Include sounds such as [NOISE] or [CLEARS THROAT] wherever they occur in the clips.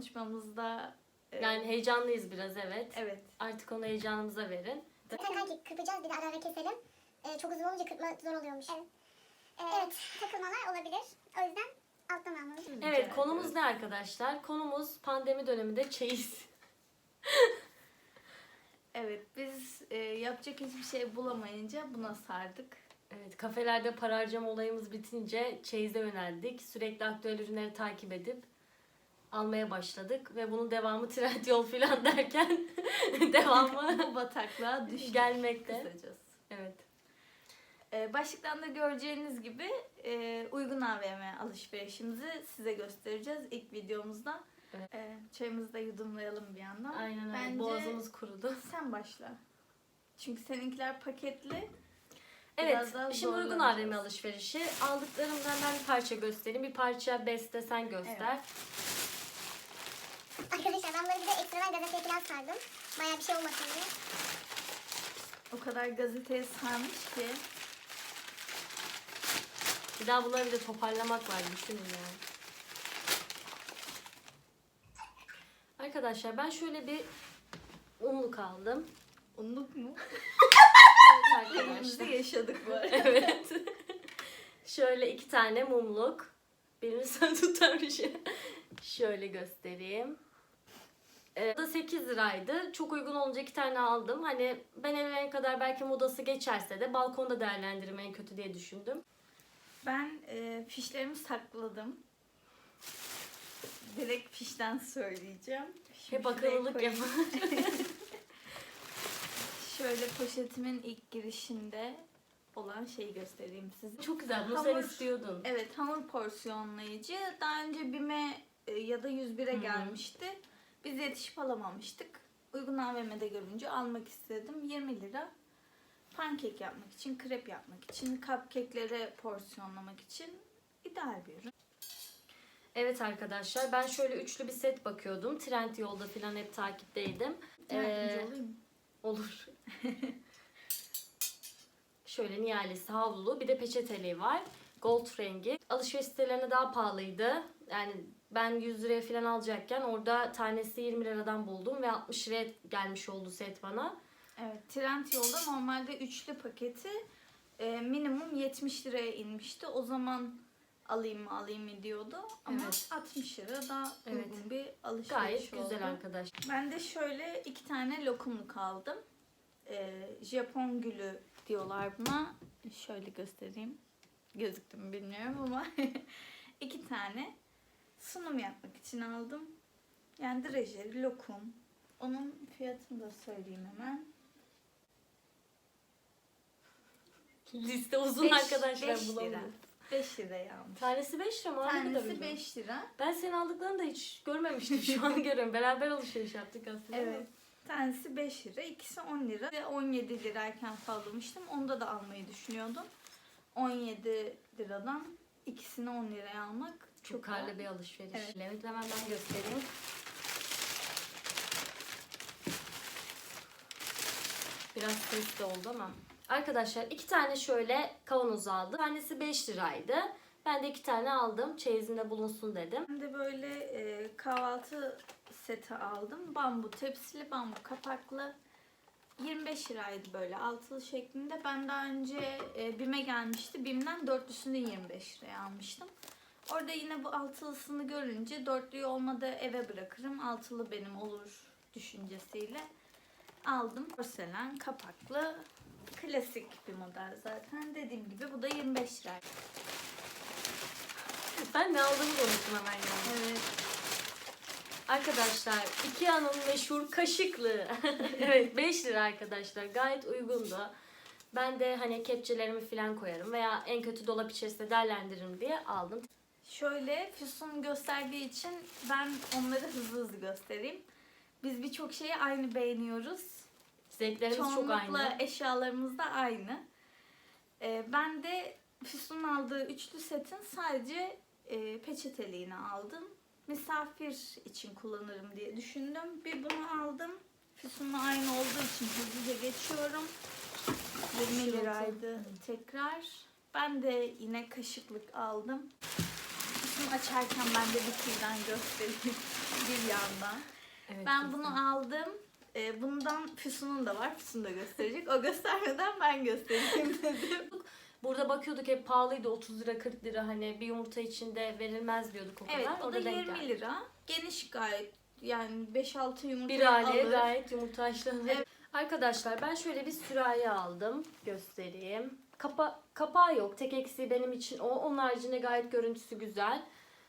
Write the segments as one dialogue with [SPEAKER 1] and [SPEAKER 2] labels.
[SPEAKER 1] Konuşmamızda... e,
[SPEAKER 2] Yani heyecanlıyız biraz evet.
[SPEAKER 1] Evet.
[SPEAKER 2] Artık onu heyecanımıza verin.
[SPEAKER 3] Zaten kanki kırpacağız bir de ara ara keselim. Ee, çok uzun olunca kırpma zor oluyormuş. Evet. evet, takılmalar olabilir. O yüzden alttan almalıyız.
[SPEAKER 2] Evet konumuz ne arkadaşlar? Konumuz pandemi döneminde çeyiz. [LAUGHS]
[SPEAKER 1] Evet, biz e, yapacak hiçbir şey bulamayınca buna sardık.
[SPEAKER 2] Evet kafelerde para harcama olayımız bitince çeyize yöneldik. Sürekli aktüel ürünleri takip edip almaya başladık. Ve bunun devamı trend yol falan [LAUGHS] derken [LAUGHS] devamı
[SPEAKER 1] Bu bataklığa düştük.
[SPEAKER 2] gelmekte.
[SPEAKER 1] Kısacası.
[SPEAKER 2] Evet.
[SPEAKER 1] Ee, başlıktan da göreceğiniz gibi e, uygun AVM alışverişimizi size göstereceğiz ilk videomuzda.
[SPEAKER 2] Evet.
[SPEAKER 1] Ee, çayımızı da yudumlayalım bir yandan.
[SPEAKER 2] Aynen öyle.
[SPEAKER 1] Bence
[SPEAKER 2] Boğazımız kurudu. [LAUGHS]
[SPEAKER 1] sen başla. Çünkü seninkiler paketli.
[SPEAKER 2] Evet, şimdi uygun. AVM alışverişi. Aldıklarımdan ben bir parça göstereyim. Bir parça beste sen göster.
[SPEAKER 3] Arkadaşlar ben böyle bir de ekstradan gazeteye falan sardım. Bayağı bir şey olmasın diye.
[SPEAKER 1] O kadar gazeteye sarmış ki.
[SPEAKER 2] Bir daha bunları bir de toparlamak var düşünün yani. Arkadaşlar ben şöyle bir unluk aldım.
[SPEAKER 1] Unluk mu?
[SPEAKER 2] Evet [LAUGHS] arkadaşlar.
[SPEAKER 1] yaşadık bu arada.
[SPEAKER 2] evet. [LAUGHS] şöyle iki tane mumluk. Birini [LAUGHS] sen tutarmış. şöyle göstereyim. Ee, da 8 liraydı. Çok uygun olunca iki tane aldım. Hani ben evlenene kadar belki modası geçerse de balkonda değerlendiririm en kötü diye düşündüm.
[SPEAKER 1] Ben e, fişlerimi sakladım. Direkt fişten söyleyeceğim. Şimdi
[SPEAKER 2] Hep akıllılık yapın. [LAUGHS]
[SPEAKER 1] Şöyle poşetimin ilk girişinde olan şeyi göstereyim size.
[SPEAKER 2] Çok güzel. Bunu sen
[SPEAKER 1] Hamur-
[SPEAKER 2] istiyordun.
[SPEAKER 1] Evet hamur porsiyonlayıcı. Daha önce BİM'e e, ya da 101'e
[SPEAKER 2] Hı hı.
[SPEAKER 1] gelmişti. Biz yetişip alamamıştık. Uygun AVM'de görünce almak istedim. 20 lira. Pankek yapmak için, krep yapmak için, cupcake'lere porsiyonlamak için ideal bir ürün.
[SPEAKER 2] Evet arkadaşlar ben şöyle üçlü bir set bakıyordum. Trend yolda falan hep takipteydim.
[SPEAKER 1] Yardımcı
[SPEAKER 2] Ee,
[SPEAKER 1] olayım?
[SPEAKER 2] Olur. Şöyle niyalesi havlu bir de peçeteliği var. Gold rengi. Alışveriş sitelerine daha pahalıydı. Yani ben 100 liraya falan alacakken orada tanesi 20 liradan buldum ve 60 liraya gelmiş oldu set bana.
[SPEAKER 1] Evet, Trend yolda normalde üçlü paketi e, minimum 70 liraya inmişti. O zaman alayım mı alayım mı diyordu. Ama
[SPEAKER 2] Evet.
[SPEAKER 1] 60 lira daha
[SPEAKER 2] Evet.
[SPEAKER 1] uygun bir alışveriş
[SPEAKER 2] Gayet
[SPEAKER 1] oldu.
[SPEAKER 2] güzel arkadaş.
[SPEAKER 1] Ben de şöyle iki tane lokumluk aldım. Ee, Japon gülü diyorlar buna. Şöyle göstereyim. Gözüktü mü bilmiyorum ama [LAUGHS] iki tane sunum yapmak için aldım. Yani drejeli lokum. Onun fiyatını da söyleyeyim hemen.
[SPEAKER 2] Liste uzun
[SPEAKER 1] Beş-
[SPEAKER 2] arkadaşlar
[SPEAKER 1] beş lira.
[SPEAKER 2] bulamıyorum.
[SPEAKER 1] 5 liraya almış.
[SPEAKER 2] Tanesi 5 lira mı?
[SPEAKER 1] Tanesi
[SPEAKER 2] uygun.
[SPEAKER 1] 5 lira.
[SPEAKER 2] Ben senin aldıklarını da hiç görmemiştim. Şu an [LAUGHS] görüyorum. Beraber alışveriş yaptık aslında.
[SPEAKER 1] Evet. Tanesi 5 lira, ikisi 10 lira. Ve 17 lirayken sallamıştım. Onda da almayı düşünüyordum. 17 liradan ikisini 10 liraya almak çok,
[SPEAKER 2] karlı bir alışveriş.
[SPEAKER 1] Evet.
[SPEAKER 2] Evet. Hemen ben göstereyim. Biraz sesli oldu ama. Arkadaşlar iki tane şöyle kavanoz aldım. Tanesi 5 liraydı. Ben de iki tane aldım. Çeyizimde bulunsun dedim.
[SPEAKER 1] Ben de böyle e, kahvaltı seti aldım. Bambu tepsili, bambu kapaklı. 25 liraydı böyle altılı şeklinde. Ben daha önce e, BİM'e gelmişti. BİM'den dörtlüsünü 25 liraya almıştım. Orada yine bu altılısını görünce dörtlüyü olmadı eve bırakırım. Altılı benim olur düşüncesiyle aldım. Porselen kapaklı klasik bir model zaten. Dediğim gibi bu da 25 lira.
[SPEAKER 2] Ben ne aldığımı unuttum hemen yani.
[SPEAKER 1] Evet.
[SPEAKER 2] Arkadaşlar Ikea'nın meşhur kaşıklığı. [LAUGHS] evet 5 lira arkadaşlar. Gayet uygundu. Ben de hani kepçelerimi falan koyarım veya en kötü dolap içerisinde değerlendiririm diye aldım.
[SPEAKER 1] Şöyle Füsun gösterdiği için ben onları hızlı hızlı göstereyim. Biz birçok şeyi aynı beğeniyoruz.
[SPEAKER 2] Zevklerimiz çok
[SPEAKER 1] Çoğunlukla
[SPEAKER 2] aynı.
[SPEAKER 1] eşyalarımız da aynı. Ee, ben de Füsun'un aldığı üçlü setin sadece e, peçeteliğini aldım. Misafir için kullanırım diye düşündüm. Bir bunu aldım. Füsun'la aynı olduğu için hızlıca geçiyorum. 20
[SPEAKER 2] Şurası.
[SPEAKER 1] liraydı tekrar. Ben de yine kaşıklık aldım. Şimdi açarken ben de bir türden göstereyim [LAUGHS] bir yandan.
[SPEAKER 2] Evet,
[SPEAKER 1] Ben
[SPEAKER 2] kesin.
[SPEAKER 1] bunu aldım. Ee, bundan Füsun'un da var. Füsun da gösterecek. O göstermeden ben göstereyim [LAUGHS] dedim.
[SPEAKER 2] Burada bakıyorduk hep pahalıydı 30 lira 40 lira hani bir yumurta içinde verilmez diyorduk o kadar.
[SPEAKER 1] evet
[SPEAKER 2] o
[SPEAKER 1] da
[SPEAKER 2] denk
[SPEAKER 1] 20
[SPEAKER 2] geldi.
[SPEAKER 1] lira. Geniş gayet. Yani 5-6 yumurta
[SPEAKER 2] Bir aileye
[SPEAKER 1] alır.
[SPEAKER 2] gayet yumurta haşlanır.
[SPEAKER 1] Evet.
[SPEAKER 2] Arkadaşlar ben şöyle bir sürahi aldım. Göstereyim. Kapa kapağı yok. Tek eksiği benim için o. Onun haricinde gayet görüntüsü güzel.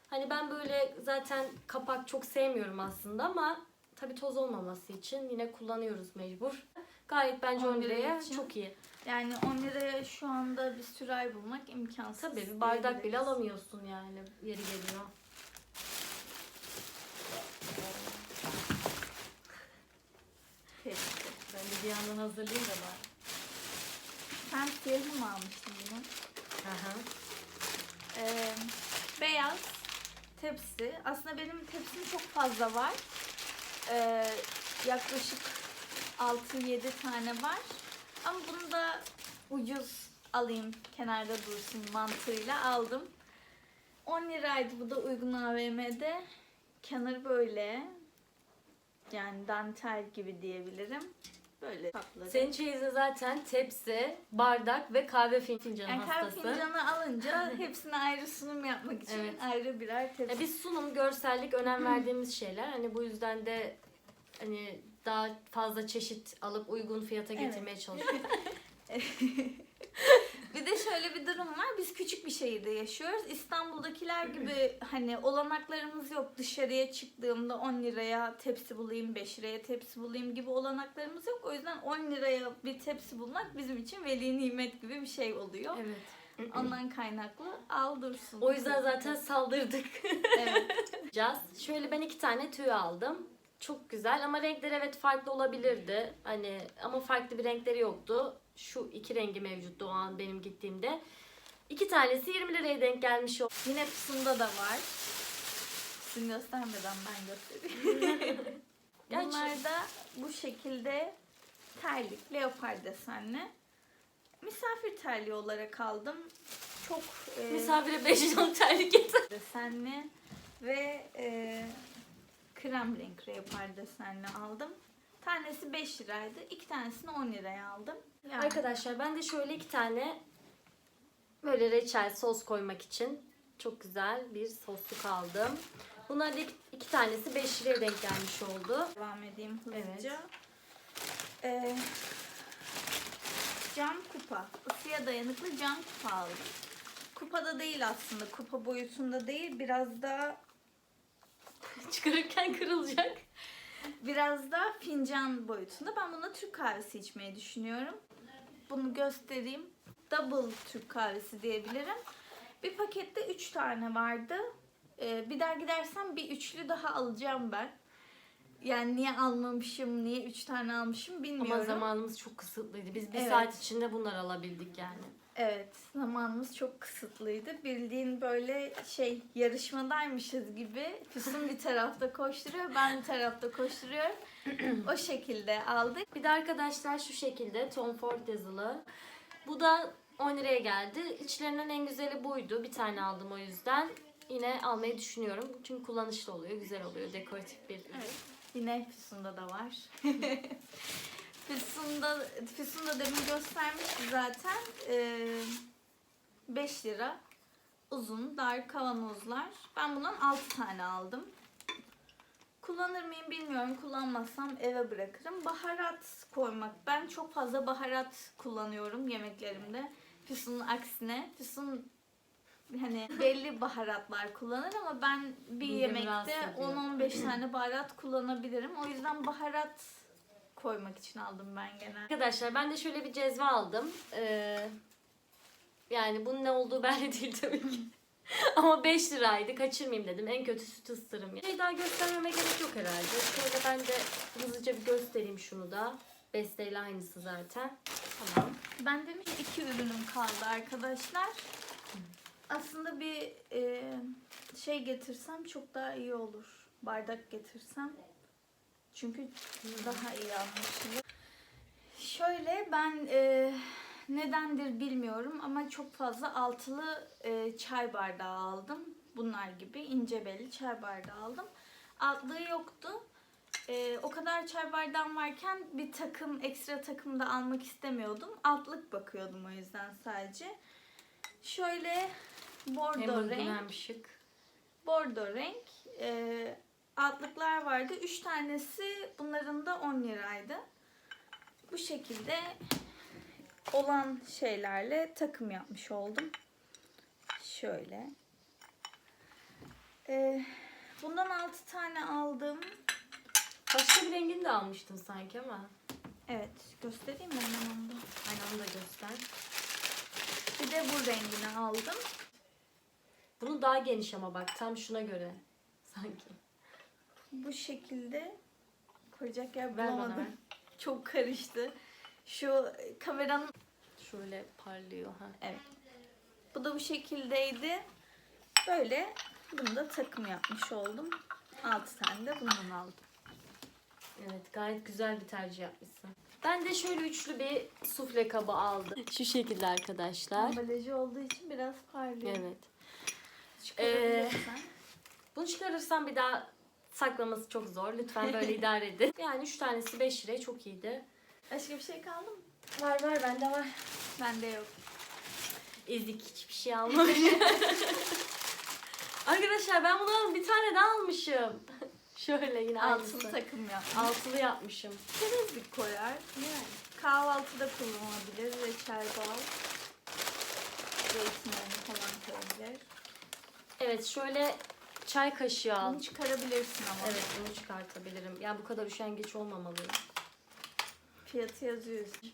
[SPEAKER 2] Hani ben böyle zaten kapak çok sevmiyorum aslında ama tabii toz olmaması için yine kullanıyoruz mecbur. Gayet bence
[SPEAKER 1] 10
[SPEAKER 2] 10
[SPEAKER 1] lira
[SPEAKER 2] liraya
[SPEAKER 1] için.
[SPEAKER 2] çok iyi.
[SPEAKER 1] Yani 10 liraya şu anda bir sürahi bulmak imkansız.
[SPEAKER 2] Tabii bir bardak bile alamıyorsun yani yeri geliyor.
[SPEAKER 1] Tepsi.
[SPEAKER 2] Ben de bir yandan hazırlayayım da bari.
[SPEAKER 1] Ben siyahı mı almıştım bunu?
[SPEAKER 2] Aha.
[SPEAKER 1] Ee, beyaz tepsi. Aslında benim tepsim çok fazla var. Ee, yaklaşık 6-7 tane var. Ama bunu da ucuz alayım kenarda dursun mantığıyla aldım. 10 liraydı bu da uygun AVM'de. Kenarı böyle. Yani dantel gibi diyebilirim. Böyle tatlı.
[SPEAKER 2] Senin çeyizin zaten tepsi, bardak ve kahve fin- fincanı
[SPEAKER 1] yani kahve
[SPEAKER 2] hastası.
[SPEAKER 1] fincanı alınca [LAUGHS] hepsine ayrı sunum yapmak için
[SPEAKER 2] Evet.
[SPEAKER 1] ayrı birer tepsi.
[SPEAKER 2] Ya biz sunum, görsellik önem verdiğimiz şeyler. Hani bu yüzden de hani daha fazla çeşit alıp uygun fiyata
[SPEAKER 1] Evet.
[SPEAKER 2] getirmeye çalışıyoruz. [LAUGHS]
[SPEAKER 1] Bir de şöyle bir durum var. Biz küçük bir şehirde yaşıyoruz. İstanbul'dakiler gibi hani olanaklarımız yok. Dışarıya çıktığımda 10 liraya tepsi bulayım, 5 liraya tepsi bulayım gibi olanaklarımız yok. O yüzden 10 liraya bir tepsi bulmak bizim için veli nimet gibi bir şey oluyor.
[SPEAKER 2] evet.
[SPEAKER 1] Ondan kaynaklı al dursun.
[SPEAKER 2] O yüzden zaten saldırdık.
[SPEAKER 1] evet. [LAUGHS]
[SPEAKER 2] Yapacağız. Şöyle ben iki tane tüy aldım. Çok güzel ama renkleri evet farklı olabilirdi. Hani ama farklı bir renkleri yoktu. Şu iki rengi mevcuttu o an benim gittiğimde. İki tanesi 20 liraya denk gelmiş oldu.
[SPEAKER 1] Yine Füsun'da da var. Füsun göstermeden ben göstereyim. [LAUGHS] Bunlar da bu şekilde terlik, leopar desenli. Misafir terliği olarak aldım. Çok e,
[SPEAKER 2] Misafire 5 liralık terlik getir.
[SPEAKER 1] desenli ve e, krem renk leopar desenli aldım. Tanesi 5 liraydı. İki tanesini 10 liraya aldım. Yani
[SPEAKER 2] Arkadaşlar ben de şöyle iki tane böyle reçel sos koymak için çok güzel bir sosluk aldım. Bunlar da iki, iki tanesi 5 liraya denk gelmiş oldu.
[SPEAKER 1] devam edeyim hızlıca.
[SPEAKER 2] Evet.
[SPEAKER 1] E, cam kupa. Isıya dayanıklı cam kupa aldım. Kupada değil aslında. Kupa boyutunda değil. Biraz da [LAUGHS]
[SPEAKER 2] Çıkarırken kırılacak.
[SPEAKER 1] Biraz da fincan boyutunda. Ben buna Türk kahvesi içmeyi düşünüyorum. Bunu göstereyim. Double Türk kahvesi diyebilirim. Bir pakette 3 tane vardı. Ee, bir daha gidersem bir üçlü daha alacağım ben. Yani niye almamışım, niye 3 tane almışım bilmiyorum.
[SPEAKER 2] Ama zamanımız çok kısıtlıydı. Biz bir
[SPEAKER 1] Evet.
[SPEAKER 2] saat içinde bunları alabildik yani.
[SPEAKER 1] Evet, zamanımız çok kısıtlıydı. Bildiğin böyle şey yarışmadaymışız gibi. Füsun bir tarafta koşturuyor, ben bir tarafta koşturuyorum. [CLEARS THROAT] o şekilde aldık.
[SPEAKER 2] Bir de arkadaşlar şu şekilde Tom Ford yazılı. Bu da 10 liraya geldi. İçlerinden en güzeli buydu. Bir tane aldım o yüzden. Yine almayı düşünüyorum. Çünkü kullanışlı oluyor, güzel oluyor. Dekoratif bir ürün.
[SPEAKER 1] Evet. Yine Füsun'da da var. [LAUGHS] Füsun'da, Füsun da demin göstermişti zaten. Ee, 5 lira uzun dar kavanozlar. Ben bundan 6 tane aldım. Kullanır mıyım bilmiyorum. Kullanmazsam eve bırakırım. Baharat koymak. Ben çok fazla baharat kullanıyorum yemeklerimde. Füsun'un aksine. Füsun hani belli baharatlar kullanır ama ben bir
[SPEAKER 2] rahatsız
[SPEAKER 1] yemekte
[SPEAKER 2] ediyor.
[SPEAKER 1] 10-15 tane baharat kullanabilirim. O yüzden baharat koymak için aldım ben genelde.
[SPEAKER 2] Arkadaşlar ben de şöyle bir cezve aldım. Ee, yani bunun ne olduğu [LAUGHS] belli değil tabii ki. Ama 5 liraydı. Kaçırmayayım dedim. En kötü süt ısıtırım. Bir şey daha göstermeme gerek yok herhalde. Şöyle ben de hızlıca bir göstereyim şunu da. Besteyle aynısı zaten. Tamam.
[SPEAKER 1] Ben demiş iki ürünüm kaldı arkadaşlar. Aslında bir e, şey getirsem çok daha iyi olur. Bardak getirsem. Çünkü daha iyi anlaşılır. Şöyle ben e, nedendir bilmiyorum ama çok fazla altılı e, çay bardağı aldım. Bunlar gibi ince belli çay bardağı aldım. Altlığı yoktu. E, o kadar çay bardağım varken bir takım ekstra takım da almak istemiyordum. Altlık bakıyordum o yüzden sadece. Şöyle bordo renk
[SPEAKER 2] hem şık.
[SPEAKER 1] bordo renk e, altlıklar vardı. Üç tanesi bunların da 10 liraydı. Bu şekilde olan şeylerle takım yapmış oldum. Şöyle. E, bundan 6 tane aldım.
[SPEAKER 2] Başka bir rengini de almıştın sanki ama.
[SPEAKER 1] Evet göstereyim mi hemen onu da.
[SPEAKER 2] Aynen onu da göster.
[SPEAKER 1] Bir de bu rengini aldım.
[SPEAKER 2] Bunu daha geniş ama bak tam şuna göre. Sanki.
[SPEAKER 1] Bu şekilde koyacak yer
[SPEAKER 2] Ver bana
[SPEAKER 1] bulamadım.
[SPEAKER 2] ver. [LAUGHS]
[SPEAKER 1] Çok karıştı. Şu kameranın
[SPEAKER 2] Şöyle parlıyor ha.
[SPEAKER 1] Evet. Bu da bu şekildeydi. Böyle bunu da takım yapmış oldum. 6 tane de bundan aldım.
[SPEAKER 2] Evet gayet güzel bir tercih yapmışsın. Ben de şöyle üçlü bir sufle kabı aldım. Şu şekilde arkadaşlar.
[SPEAKER 1] Ambalajı olduğu için biraz parlıyor.
[SPEAKER 2] Evet.
[SPEAKER 1] Çıkarabilirsen.
[SPEAKER 2] Bunu çıkarırsam bir daha saklaması çok zor. Lütfen [LAUGHS] böyle idare edin. Yani üç tanesi 5 liraya çok iyiydi.
[SPEAKER 1] Başka bir şey kaldı mı?
[SPEAKER 2] Var var bende var.
[SPEAKER 1] Bende yok.
[SPEAKER 2] Ezik hiçbir şey almamış. [LAUGHS] Arkadaşlar ben bunu bir tane daha almışım. [LAUGHS] Şöyle yine aynısı.
[SPEAKER 1] Altılı takım yap.
[SPEAKER 2] Altılı yapmışım.
[SPEAKER 1] Çerezlik koyar. Kahvaltıda kullanılabilir. Reçel bal. Zeytinlerini falan koyabilir.
[SPEAKER 2] Evet şöyle çay kaşığı aldım.
[SPEAKER 1] Bunu çıkarabilirsin ama.
[SPEAKER 2] Evet bunu çıkartabilirim. Ya bu kadar üşengeç olmamalıyım.
[SPEAKER 1] Fiyatı yazıyor üstüne.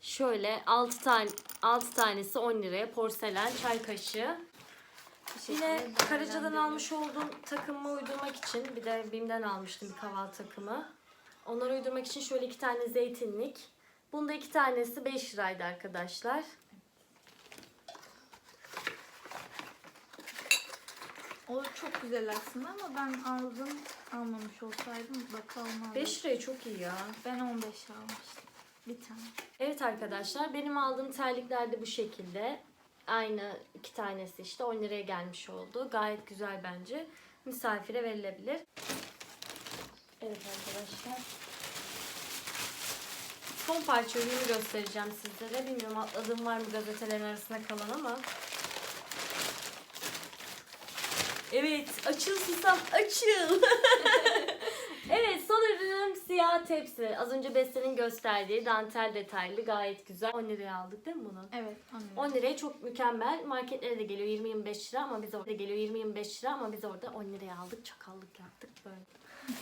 [SPEAKER 2] Şöyle 6 tane 6 tanesi 10 liraya porselen çay kaşığı.
[SPEAKER 1] Bu
[SPEAKER 2] Yine Karaca'dan almış olduğum takımı uydurmak için bir de Bim'den almıştım bir kahvaltı takımı. Onları uydurmak için şöyle iki tane zeytinlik. Bunda iki tanesi 5 liraydı arkadaşlar.
[SPEAKER 1] O çok güzel aslında ama ben aldım almamış olsaydım mutlaka almazdım.
[SPEAKER 2] 5 liraya çok iyi ya.
[SPEAKER 1] Ben 15 almıştım. Bir tane.
[SPEAKER 2] Evet arkadaşlar benim aldığım terlikler de bu şekilde. Aynı iki tanesi işte 10 liraya gelmiş oldu. Gayet güzel bence. Misafire verilebilir. Evet arkadaşlar. Son parça ürünü göstereceğim sizlere. Bilmiyorum atladığım var mı gazetelerin arasında kalan ama. Evet açıl susam açıl. [LAUGHS] evet son ürünüm siyah tepsi. Az önce Beste'nin gösterdiği dantel detaylı gayet güzel. 10 liraya aldık değil mi bunu?
[SPEAKER 1] Evet anlıyorum.
[SPEAKER 2] 10 liraya çok mükemmel. Marketlere de geliyor 20-25 lira ama biz orada geliyor 20-25 lira ama biz orada 10 liraya aldık. Çakallık yaptık böyle. [LAUGHS]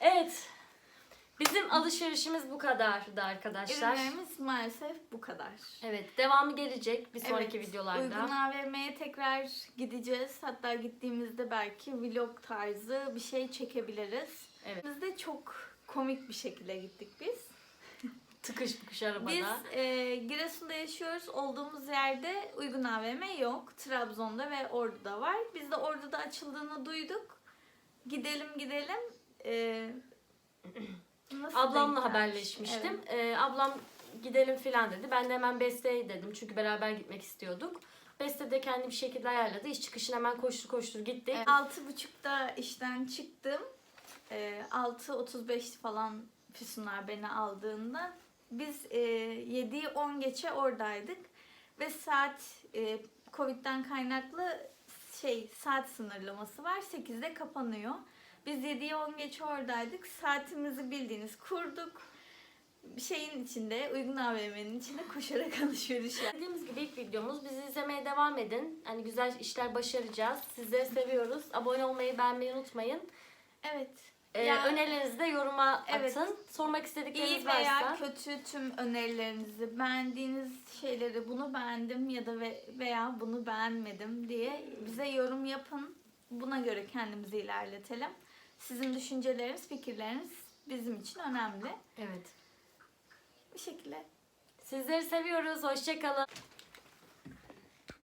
[SPEAKER 2] evet. Bizim alışverişimiz bu kadardı arkadaşlar.
[SPEAKER 1] Ürünlerimiz maalesef bu kadar.
[SPEAKER 2] Evet, devamı gelecek bir sonraki
[SPEAKER 1] Evet,
[SPEAKER 2] videolarda.
[SPEAKER 1] Uygun AVM'ye tekrar gideceğiz. Hatta gittiğimizde belki vlog tarzı bir şey çekebiliriz.
[SPEAKER 2] Evet.
[SPEAKER 1] Biz de çok komik bir şekilde gittik biz. [LAUGHS]
[SPEAKER 2] Tıkış bıkış arabada.
[SPEAKER 1] Biz e, Giresun'da yaşıyoruz. Olduğumuz yerde uygun AVM yok. Trabzon'da ve Ordu'da var. Biz de Ordu'da açıldığını duyduk. Gidelim gidelim. E, [CLEARS THROAT] nasıl
[SPEAKER 2] Ablamla
[SPEAKER 1] denk gelmiş?
[SPEAKER 2] haberleşmiştim. Ee, ablam gidelim filan dedi. Ben de hemen Beste'ye dedim. Çünkü beraber gitmek istiyorduk. Beste de kendi bir şekilde ayarladı. İş çıkışına hemen koştur koştur gittik.
[SPEAKER 1] Evet. Altı buçukta işten çıktım. E, 6.35 falan Füsunlar beni aldığında. Biz e, 7'yi 10 geçe oradaydık. Ve saat e, Covid'den kaynaklı şey saat sınırlaması var. 8'de kapanıyor. Biz 7'ye 10 geçe oradaydık. Saatimizi bildiğiniz kurduk. Şeyin içinde, uygun AVM'nin içinde koşarak [LAUGHS] alışveriş yaptık.
[SPEAKER 2] Dediğimiz gibi ilk videomuz. Bizi izlemeye devam edin. Hani güzel işler başaracağız. Sizleri seviyoruz. Abone olmayı, beğenmeyi unutmayın.
[SPEAKER 1] Evet.
[SPEAKER 2] Ee,
[SPEAKER 1] Ya-
[SPEAKER 2] önerilerinizi de yoruma
[SPEAKER 1] Evet.
[SPEAKER 2] atın. Sormak istedikleriniz
[SPEAKER 1] İyi veya
[SPEAKER 2] varsa.
[SPEAKER 1] kötü tüm önerilerinizi, beğendiğiniz şeyleri bunu beğendim ya da ve- veya bunu beğenmedim diye bize yorum yapın. Buna göre kendimizi ilerletelim. Sizin düşünceleriniz, fikirleriniz bizim için önemli.
[SPEAKER 2] Evet.
[SPEAKER 1] Bu şekilde
[SPEAKER 2] Sizleri seviyoruz. Hoşçakalın.